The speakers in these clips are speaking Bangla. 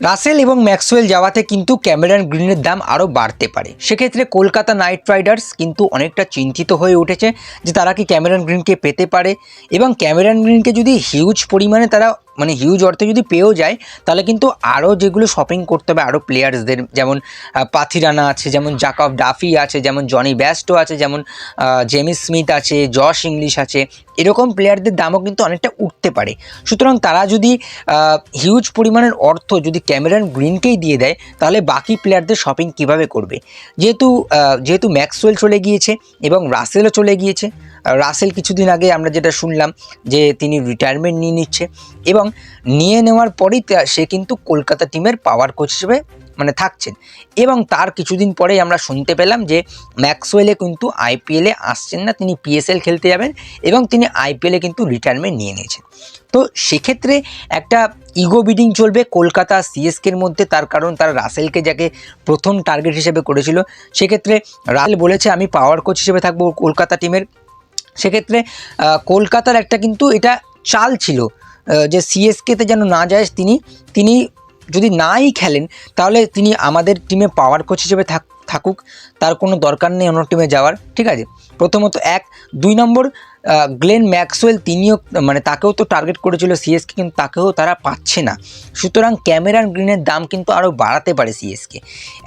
রাসেল এবং ম্যাক্সওয়েল যাওয়াতে কিন্তু ক্যামেরন গ্রিনের দাম আরও বাড়তে পারে। সেক্ষেত্রে কলকাতা নাইট রাইডার্স কিন্তু অনেকটা চিন্তিত হয়ে উঠেছে যে তারা কি ক্যামেরন গ্রিনকে পেতে পারে এবং ক্যামেরন গ্রিনকে যদি হিউজ পরিমাণে তারা মানে হিউজ অর্থে যদি পেয়েও যায়, তাহলে কিন্তু আরও যেগুলো শপিং করতে হবে আরও প্লেয়ার্সদের যেমন পাথিরানা আছে, যেমন জাকব ডাফি আছে, যেমন জনি ব্যাস্টো আছে, যেমন জেমি স্মিথ আছে জশ ইংলিশ আছে, এরকম প্লেয়ারদের দামও কিন্তু অনেকটা উঠতে পারে। সুতরাং তারা যদি হিউজ পরিমাণের অর্থ যদি ক্যামেরন গ্রিনকেই দিয়ে দেয়, তাহলে বাকি প্লেয়ারদের শপিং কীভাবে করবে? যেহেতু যেহেতু ম্যাক্সওয়েল চলে গিয়েছে এবং রাসেলও চলে গিয়েছে রাসেল কিছুদিন আগে আমরা যেটা শুনলাম যে তিনি রিটায়ারমেন্ট নিয়ে নিচ্ছে এবং নিয়ে নেওয়ার পরেই সে কিন্তু কলকাতা টিমের পাওয়ার কোচ হিসেবে মানে থাকছেন। এবং তার কিছুদিন পরেই আমরা শুনতে পেলাম যে ম্যাক্সওয়েলে কিন্তু আইপিএলে আসছেন না, তিনি পিএসএল খেলতে যাবেন এবং তিনি আইপিএলে কিন্তু রিটায়ারমেন্ট নিয়ে নিয়েছেন। তো সেক্ষেত্রে একটা ইগো বিডিং চলবে কলকাতা সিএসকের মধ্যে, তার কারণ তারা রাসেলকে যাকে প্রথম টার্গেট হিসেবে করেছিল। সেক্ষেত্রে রাসেল বলেছে, আমি পাওয়ার কোচ হিসেবে থাকব কলকাতা টিমের সেক্ষেত্রে কলকাতার একটা কিন্তু এটা চাল ছিল যে সিএসকেতে যেন না যায় তিনি তিনি যদি নাই খেলেন, তাহলে তিনি আমাদের টিমে পাওয়ার কোচ হিসেবে থাক, থাকুক, তার কোনো দরকার নেই অন্য টিমে যাওয়ার, ঠিক আছে? প্রথমত এক। দুই নম্বর গ্লেন ম্যাক্সওয়েল তিনিও মানে তাকেও তো টার্গেট করেছিল সিএসকে কিন্তু তাকেও তারা পাচ্ছে না। সুতরাং ক্যামেরান গ্রিনের দাম কিন্তু আরও বাড়াতে পারে সিএসকে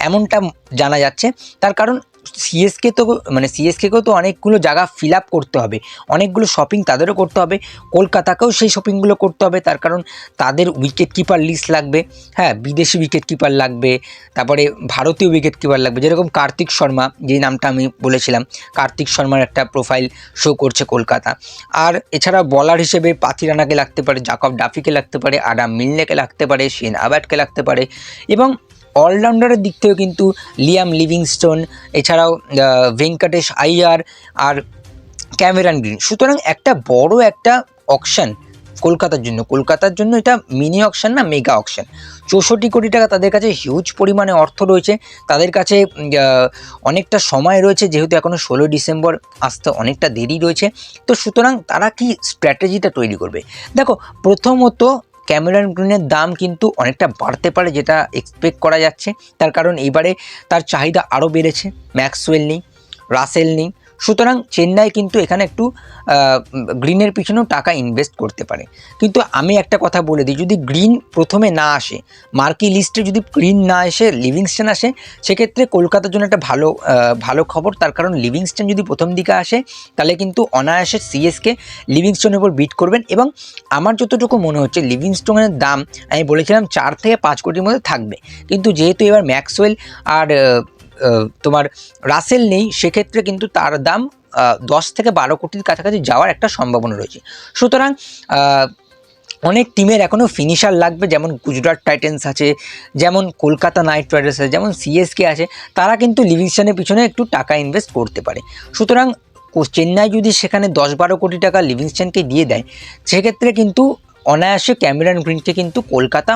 এমনটা জানা যাচ্ছে। তার কারণ সিএসকে তো মানে সিএসকেকেও তো অনেকগুলো জায়গা ফিল আপ করতে হবে। অনেকগুলো শপিং তাদেরও করতে হবে। কলকাতাকেও সেই শপিংগুলো করতে হবে। তার কারণ তাদের উইকেট কিপার লিস্ট লাগবে। হ্যাঁ বিদেশি উইকেট কিপার লাগবে। তারপরে ভারতীয় উইকেট কিপার লাগবে। যেরকম কার্তিক শর্মা যেই নামটা আমি বলেছিলাম, কার্তিক শর্মার একটা প্রোফাইল শো করছে কলকাতা। আর এছাড়া বলার হিসেবে পাথিরানাকে লাগতে পারে, জাকব ডাফিকে লাগতে পারে আডাম মিলনেকে লাগতে পারে শেন আবাটকে লাগতে পারে। এবং অলরাউন্ডারের দিক থেকেও কিন্তু লিয়াম লিভিংস্টোন, এছাড়াও ভেঙ্কটেশ আইয়ার আর ক্যামেরান গ্রিন। সুতরাং একটা বড় একটা অকশন কলকাতার জন্য। কলকাতার জন্য এটা মিনি অকশন না মেগা অকশন চৌষট্টি কোটি টাকা তাদের কাছে হিউজ পরিমাণে অর্থ রয়েছে। তাদের কাছে অনেকটা সময় রয়েছে, যেহেতু এখনও ষোলোই ডিসেম্বর, আসতে অনেকটা দেরি রয়েছে। তো সুতরাং তারা কি স্ট্র্যাটেজিটা তৈরি করবে? দেখো, প্রথমত ক্যামেরন গ্রিনের দাম কিন্তু অনেকটা বাড়তে পারে যেটা এক্সপেক্ট করা যাচ্ছে। তার কারণ এবারে তার চাহিদা আরও বেড়েছে। ম্যাক্সওয়েল নেই, রাসেল নেই সুতরাং চেন্নাই কিন্তু এখানে একটু গ্রিনের পিছনেও টাকা ইনভেস্ট করতে পারে। কিন্তু আমি একটা কথা বলে দিই, যদি গ্রিন প্রথমে না আসে, মার্কি লিস্টে যদি গ্রিন না এসে লিভিংস্টন আসে, সেক্ষেত্রে কলকাতার জন্য একটা ভালো ভালো খবর। তার কারণ লিভিংস্টন যদি প্রথম দিকে আসে, তাহলে কিন্তু অনায়াসে সিএসকে লিভিংস্টনের উপর বিট করবেন এবং আমার যতটুকু মনে হচ্ছে, লিভিংস্টোনের দাম, আমি বলেছিলাম চার থেকে পাঁচ কোটির মধ্যে থাকবে। কিন্তু যেহেতু এবার ম্যাক্সওয়েল আর তোমার রাসেল নেই, সেক্ষেত্রে কিন্তু তার দাম দশ থেকে বারো কোটির কাছাকাছি যাওয়ার একটা সম্ভাবনা রয়েছে। সুতরাং অনেক টিমের এখনও ফিনিশার লাগবে, যেমন গুজরাট টাইটেন্স আছে, যেমন কলকাতা নাইট রাইডার্স আছে, যেমন সিএসকে আছে, তারা কিন্তু লিভিংস্টনের পিছনে একটু টাকা ইনভেস্ট করতে পারে। সুতরাং চেন্নাই যদি সেখানে দশ বারো কোটি টাকা লিভিংস্টনকে দিয়ে দেয়, সেক্ষেত্রে কিন্তু অনায়াসে ক্যামেরন গ্রিনকে কিন্তু কলকাতা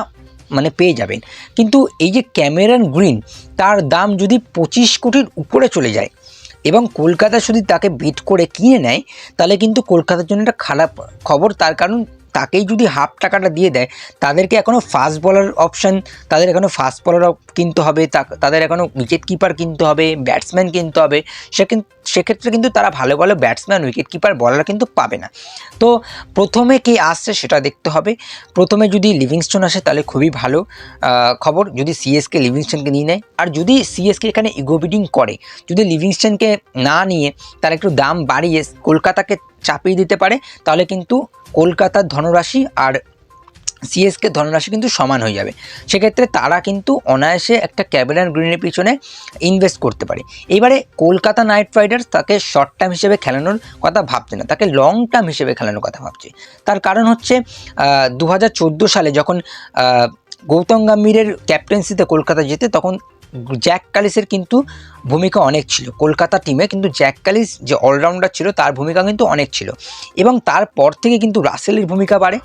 মানে পেয়ে যাবেন। কিন্তু এই যে ক্যামেরন গ্রিন, তার দাম যদি পঁচিশ কোটির উপরে চলে যায় এবং কলকাতা যদি তাকে বিট করে কিনে নেয়, তাহলে কিন্তু কলকাতার জন্য একটা খারাপ খবর। তার কারণ তাকেই যদি হাফ টাকাটা দিয়ে দেয়, তাদেরকে এখনও ফাস্ট বলার অপশান, তাদের এখনও ফাস্ট বলার কিনতে হবে তাদের এখনও উইকেট কিপার কিনতে হবে, ব্যাটসম্যান কিনতে হবে। সেখান সেক্ষেত্রে কিন্তু তারা ভালো ভালো ব্যাটসম্যান উইকেট কিপার বলার কিন্তু পাবে না। তো প্রথমে কে আসছে সেটা দেখতে হবে। প্রথমে যদি লিভিংস্টোন আসে তাহলে খুবই ভালো খবর। যদি সিএসকে লিভিংস্টনকে নিয়ে নেয়। আর যদি সিএসকে এখানে ইগো বিডিং করে, যদি লিভিংস্টনকে না নিয়ে তার একটু দাম বাড়িয়ে কলকাতাকে চাপিয়ে দিতে পারে, তাহলে কিন্তু কলকাতার ধনরাশি আর সিএসকে ধনরাশি কিন্তু সমান হয়ে যাবে। সেক্ষেত্রে তারা কিন্তু অনায়াসে একটা ক্যাবিনার গ্রিনের পিছনে ইনভেস্ট করতে পারে। এবারে কলকাতা নাইট রাইডার্স তাকে শর্ট টার্ম হিসেবে খেলানোর কথা ভাবছে না, তাকে লং টার্ম হিসেবে খেলানোর কথা ভাবছে। তার কারণ হচ্ছে দু হাজার চোদ্দ সালে যখন গৌতম গাম্ভীরের ক্যাপ্টেন্সিতে কলকাতা যেতে, তখন জ্যাক কালিসের কিন্তু ভূমিকা অনেক ছিল। কলকাতা টিমে কিন্তু জ্যাক কালিস যে অলরাউন্ডার ছিল, তার ভূমিকা কিন্তু অনেক ছিল। এবং তারপর থেকে কিন্তু রাসেলের ভূমিকা বাড়ে।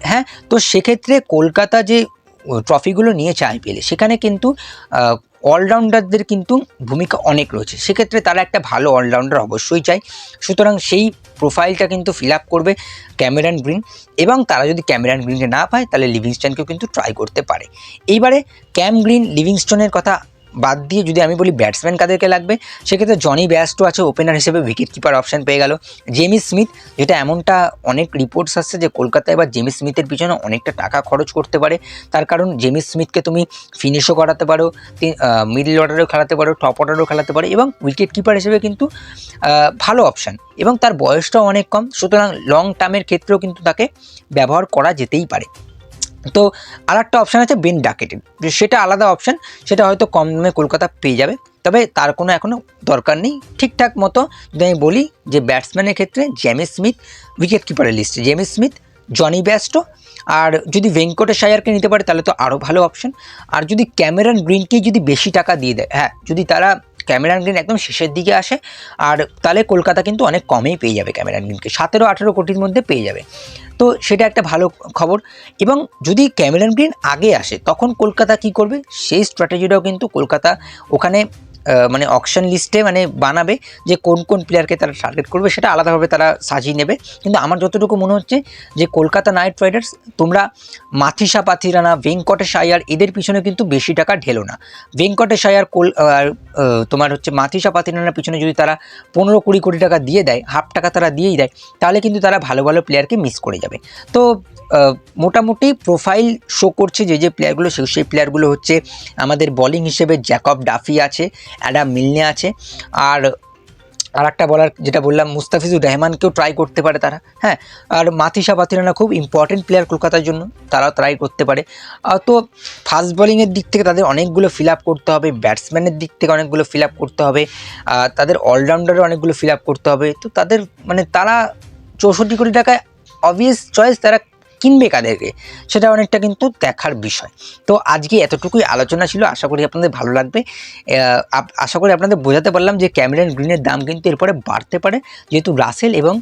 হ্যাঁ তো সেক্ষেত্রে কলকাতা যে ট্রফিগুলো নিয়েছে আইপিএলে সেখানে কিন্তু অলরাউন্ডারদের কিন্তু ভূমিকা অনেক রয়েছে। সেক্ষেত্রে তারা একটা ভালো অলরাউন্ডার অবশ্যই চাই সুতরাং সেই প্রোফাইলটা কিন্তু ফিল আপ করবে ক্যামেরান গ্রিন এবং তারা যদি ক্যামেরান গ্রিনকে না পায়, তাহলে লিভিংস্টনকেও কিন্তু ট্রাই করতে পারে। এইবারে ক্যাম গ্রিন লিভিংস্টনের কথা বাদ দিয়ে যদি আমি বলি ব্যাটসম্যান কাদেরকে লাগবে, সেক্ষেত্রে জনি ব্যাস্টো আছে ওপেনার হিসেবে উইকেট কিপার অপশান পেয়ে গেল। জেমি স্মিথ যেটা এমনটা অনেক রিপোর্টস আসছে যে কলকাতায় এবার জেমি স্মিথের পিছনে অনেকটা টাকা খরচ করতে পারে। তার কারণ জেমি স্মিথকে তুমি ফিনিশও করাতে পারো মিডল অর্ডারেও খেলাতে পারো টপ অর্ডারেও খেলাতে পারো এবং উইকেট কিপার হিসেবে কিন্তু ভালো অপশান এবং তার বয়সটাও অনেক কম, সুতরাং লং টার্মের ক্ষেত্রেও কিন্তু তাকে ব্যবহার করা যেতেই পারে। তো আর একটা অপশান আছে বেন ডাকেটেড সেটা আলাদা অপশান সেটা হয়তো কম দামে কলকাতা পেয়ে যাবে। তবে তার কোনো এখনও দরকার নেই। ঠিকঠাক মতো যদি আমি বলি যে ব্যাটসম্যানের ক্ষেত্রে জেমি স্মিথ উইকেট কিপারের লিস্টে জেমি স্মিথ জনি ব্যাস্টো আর যদি ভেঙ্কটেশ আয়ারকে নিতে পারে, তাহলে তো আরও ভালো অপশন আর যদি ক্যামেরান গ্রিনকে যদি বেশি টাকা দিয়ে দেয় হ্যাঁ যদি তারা ক্যামেরান গ্রিন একদম শেষের দিকে আসে, আর তাহলে কলকাতা কিন্তু অনেক কমেই পেয়ে যাবে ক্যামেরান গ্রিনকে সতেরো আঠেরো কোটির মধ্যে পেয়ে যাবে। তো সেটা একটা ভালো খবর। এবং যদি ক্যামেরন গ্রিন আগে আসে, তখন কলকাতা কি করবে? সেই স্ট্র্যাটেজিটাও কিন্তু কলকাতা ওখানে মানে অকশন লিস্টে মানে বানাবে যে কোন কোন প্লেয়ারকে তারা টার্গেট করবে, সেটা আলাদাভাবে তারা সাজিয়ে নেবে। কিন্তু আমার যতটুকু মনে হচ্ছে যে কলকাতা নাইট রাইডার্স, তোমরা মাথিসা পাথিরানা ভেঙ্কটেশ আয়ার এদের পিছনে কিন্তু বেশি টাকা ঢেলো না। ভেঙ্কটেশ আয়ার কোল তোমার হচ্ছে মাথিসা পাথিরানার পিছনে যদি তারা পনেরো কুড়ি কোটি টাকা দিয়ে দেয়, হাফ টাকা তারা দিয়েই দেয়, তাহলে কিন্তু তারা ভালো ভালো প্লেয়ারকে মিস করে যাবে। তো মোটামুটি প্রোফাইল শো করছে যে যে প্লেয়ারগুলো সেই প্লেয়ারগুলো হচ্ছে আমাদের বোলিং হিসেবে জ্যাকব ডাফি আছে অ্যাডাম মিলনে আছে। আর আর একটা বলার, যেটা বললাম, মুস্তাফিজুর রহমানকেও ট্রাই করতে পারে তারা হ্যাঁ? আর মাথিসা পাথিরানা খুব ইম্পর্টেন্ট প্লেয়ার কলকাতার জন্য, তারাও ট্রাই করতে পারে। তো ফাস্ট বোলিংয়ের দিক থেকে তাদের অনেকগুলো ফিল আপ করতে হবে ব্যাটসম্যানের দিক থেকে অনেকগুলো ফিল আপ করতে হবে তাদের অলরাউন্ডারে অনেকগুলো ফিল আপ করতে হবে। তো তাদের মানে তারা চৌষট্টি কোটি টাকায় অবভিয়াস চয়েস তারা কিনবে কাদেরকে, সেটা অনেকটা কিন্তু দেখার বিষয়। তো আজকে এতটুকুই আলোচনা ছিল, আশা করি আপনাদের ভালো লাগবে। আশা করি আপনাদের বোঝাতে পারলাম যে ক্যামেরন গ্রিনের দাম কিন্তু এরপরে বাড়তে পারে, যেহেতু রাসেল এবং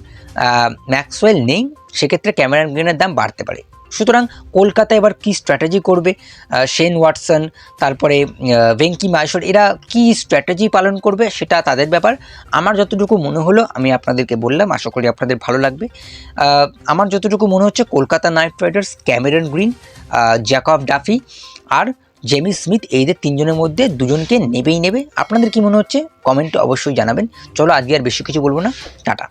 ম্যাক্সওয়েল নেই, সেক্ষেত্রে ক্যামেরন গ্রিনের দাম বাড়তে পারে। সুতরাং কলকাতা এবার কি স্ট্র্যাটেজি করবে? শেন ওয়াটসন তারপরে ভেঙ্কি মাহেশ্বর এরা কি স্ট্র্যাটেজি পালন করবে সেটা তাদের ব্যাপার। আমার যতটুকু মনে হলো, আমি আপনাদেরকে বললাম, আশা করি আপনাদের ভালো লাগবে। আমার যতটুকু মনে হচ্ছে, Kolkata Knight Riders, Cameron Green Jacob Duffy আর জেমি স্মিথ এইদের তিনজনের মধ্যে দুজনকে নেবেই নেবে। আপনাদের কি মনে হচ্ছে? কমেন্টে অবশ্যই জানাবেন। চলো আজকে আর বেশি কিছু বলব না। টাটা।